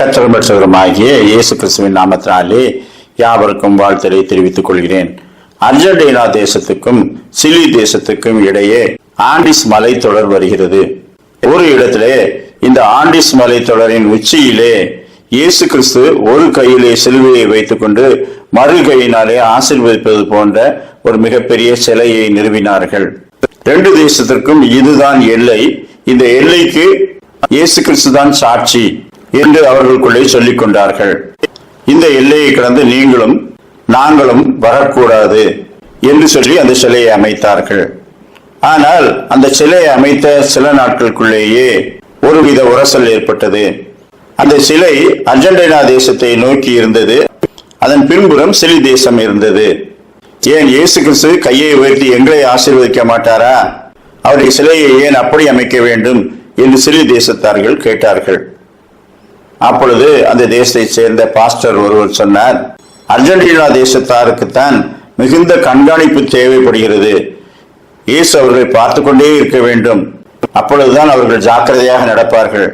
கத்திரமற்றவருமாகிய இயேசு கிறிஸ்துவின் நாமத்தினாலே யாவருக்கும் வாழ்த்தலை தெரிவித்துக் கொள்கிறேன். அர்ஜென்டினா தேசத்துக்கும் சிலி தேசத்துக்கும் இடையே ஆண்டிஸ் மலைத்தொடர் வருகிறது. ஒரு இடத்திலே இந்த ஆண்டிஸ் மலை தொடரின் உச்சியிலே இயேசு கிறிஸ்து ஒரு கையிலே சிலுவையை வைத்துக்கொண்டு மறு கையினாலே ஆசிர்வதிப்பது போன்ற ஒரு மிகப்பெரிய சிலையை நிறுவினார்கள். ரெண்டு தேசத்திற்கும் இதுதான் எல்லை. இந்த எல்லைக்கு இயேசு கிறிஸ்து தான் சாட்சி. என்று அவர்களுக்குள்ளே சொல்லிக் கொண்டார்கள் இந்த எல்லையை கடந்து நீங்களும் நாங்களும் வரக்கூடாது என்று சொல்லி அந்த சிலையை அமைத்தார்கள். ஆனால் அந்த சிலையை அமைத்த சில நாட்களுக்குள்ளேயே ஒருவித உரசல் ஏற்பட்டது. அந்த சிலை அர்ஜென்டினா தேசத்தை நோக்கி இருந்தது. அதன் பின்புறம் சிலி தேசம் இருந்தது. ஏன் இயேசு கிறிஸ்து கையை உயர்த்தி எங்களை ஆசீர்வதிக்க மாட்டாரா? அவருடைய சிலையை ஏன் அப்படி அமைக்க வேண்டும் என்று சிலி தேசத்தார்கள் கேட்டார்கள். அப்பொழுது அந்த தேசத்தை சேர்ந்த பாஸ்டர் ஒருவர் சொன்னார் அர்ஜென்டினா தேசத்தாருக்குத்தான் மிகுந்த கண்காணிப்பு தேவைப்படுகிறது. இயேசு அவர்களை பார்த்து கொண்டே இருக்க வேண்டும். அப்பொழுதுதான் அவர்கள் ஜாக்கிரதையாக நடப்பார்கள்.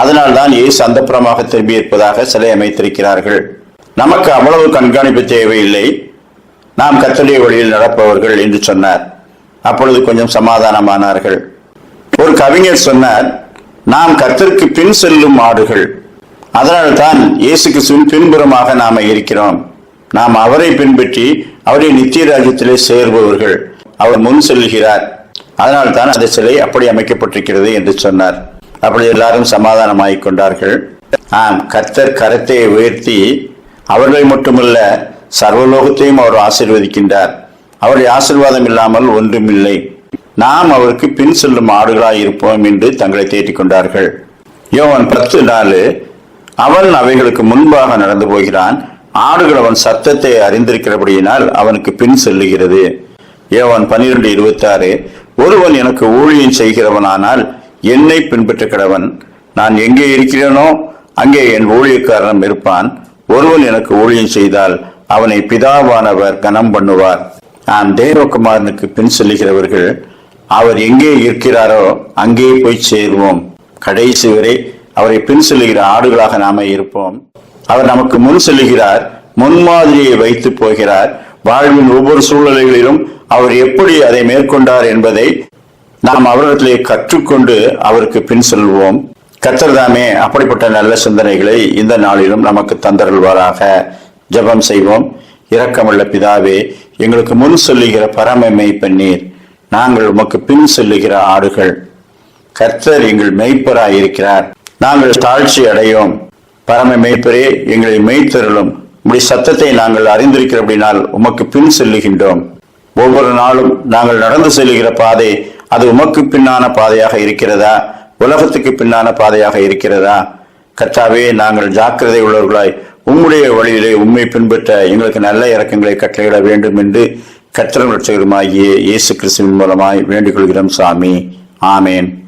அதனால்தான் இயேசு அந்தப்புறமாக திரும்பி இருப்பதாக சிலை அமைத்திருக்கிறார்கள். நமக்கு அவ்வளவு கண்காணிப்பு தேவையில்லை. நாம் கத்தலிய வழியில் நடப்பவர்கள் என்று சொன்னார். அப்பொழுது கொஞ்சம் சமாதானமானார்கள். ஒரு கவிஞர் சொன்னார் நாம் கத்திற்கு பின் செல்லும் ஆடுகள். அதனால்தான் இயேசு கிறிஸ்துவின் பின்புறமாக நாம இருக்கிறோம். நாம் அவரை பின்பற்றி அவருடைய நித்திய ராஜ்யத்திலே சேர்பவர்கள். அவர் முன் செல்கிறார். அதனால் தான் அந்த சிலை அப்படி அமைக்கப்பட்டிருக்கிறது என்று சொன்னார். அப்படி எல்லாரும் சமாதானமாகிக் கொண்டார்கள். ஆம் கர்த்தர் கரத்தை உயர்த்தி அவர்களை மட்டுமல்ல சர்வலோகத்தையும் அவர் ஆசீர்வதிக்கின்றார். அவருடைய ஆசீர்வாதம் இல்லாமல் ஒன்றுமில்லை. நாம் அவருக்கு பின் செல்லும் ஆடுகளாய் இருப்போம் என்று தங்களை தேட்டிக் கொண்டார்கள். யோவன் பத்து நாலு அவன் அவைகளுக்கு முன்பாக நடந்து போகிறான். ஆடுகள் அவன் சத்தத்தை அறிந்திருக்கிறபடியினால் அவனுக்கு பின் செல்லுகிறது. ஏவன் பன்னிரெண்டு இருபத்தி ஆறு ஒருவன் எனக்கு ஊழியம் செய்கிறவனானால் என்னை பின்பற்ற கிடவன் நான் எங்கே இருக்கிறேனோ அங்கே என் ஊழியக்காரனும் இருப்பான். ஒருவன் எனக்கு ஊழியம் செய்தால் அவனை பிதாவானவர் கனம் பண்ணுவார். நான் தேவகுமாரனுக்கு பின் செல்லுகிறவர்கள் அவர் எங்கே இருக்கிறாரோ அங்கே போய் சேருவோம். கடைசி வரை அவரை பின் செல்லுகிற ஆடுகளாக நாம இருப்போம். அவர் நமக்கு முன் செல்லுகிறார் முன்மாதிரியை வைத்து போகிறார். வாழ்வின் ஒவ்வொரு சூழ்நிலைகளிலும் அவர் எப்படி அதை மேற்கொண்டார் என்பதை நாம் அவரிடத்திலே கற்றுக்கொண்டு அவருக்கு பின் செல்வோம். கத்தர்தாமே அப்படிப்பட்ட நல்ல சிந்தனைகளை இந்த நாளிலும் நமக்கு தந்தருள்வாராக. ஜெபம் செய்வோம். இரக்கமுள்ள பிதாவே எங்களுக்கு முன் சொல்லுகிற பரம மெய்ப்பண்ணீர் நாங்கள் உமக்கு பின் செல்லுகிற ஆடுகள். கர்த்தர் எங்கள் மெய்ப்பராயிருக்கிறார். நாங்கள் தாழ்ச்சி அடையோம். பரம மெய்ப்பரே எங்களை மெய்த்தருளும். இப்படி சத்தத்தை நாங்கள் அறிந்திருக்கிறபடினால் உமக்கு பின் செல்லுகின்றோம். ஒவ்வொரு நாளும் நாங்கள் நடந்து செல்லுகிற பாதை அது உமக்கு பின்னான பாதையாக இருக்கிறதா? உலகத்துக்கு பின்னான பாதையாக இருக்கிறதா? கர்த்தாவே நாங்கள் ஜாக்கிரதை உள்ளவர்களாய் உம்முடைய வழியிலே உண்மை பின்பற்ற எங்களுக்கு நல்ல இறக்கங்களை கட்டளையிட வேண்டும் என்று கத்திரம் லட்சகருமாகிய இயேசு கிறிஸ்துவின் மூலமாய் வேண்டிக் கொள்கிறோம் சாமி. ஆமேன்.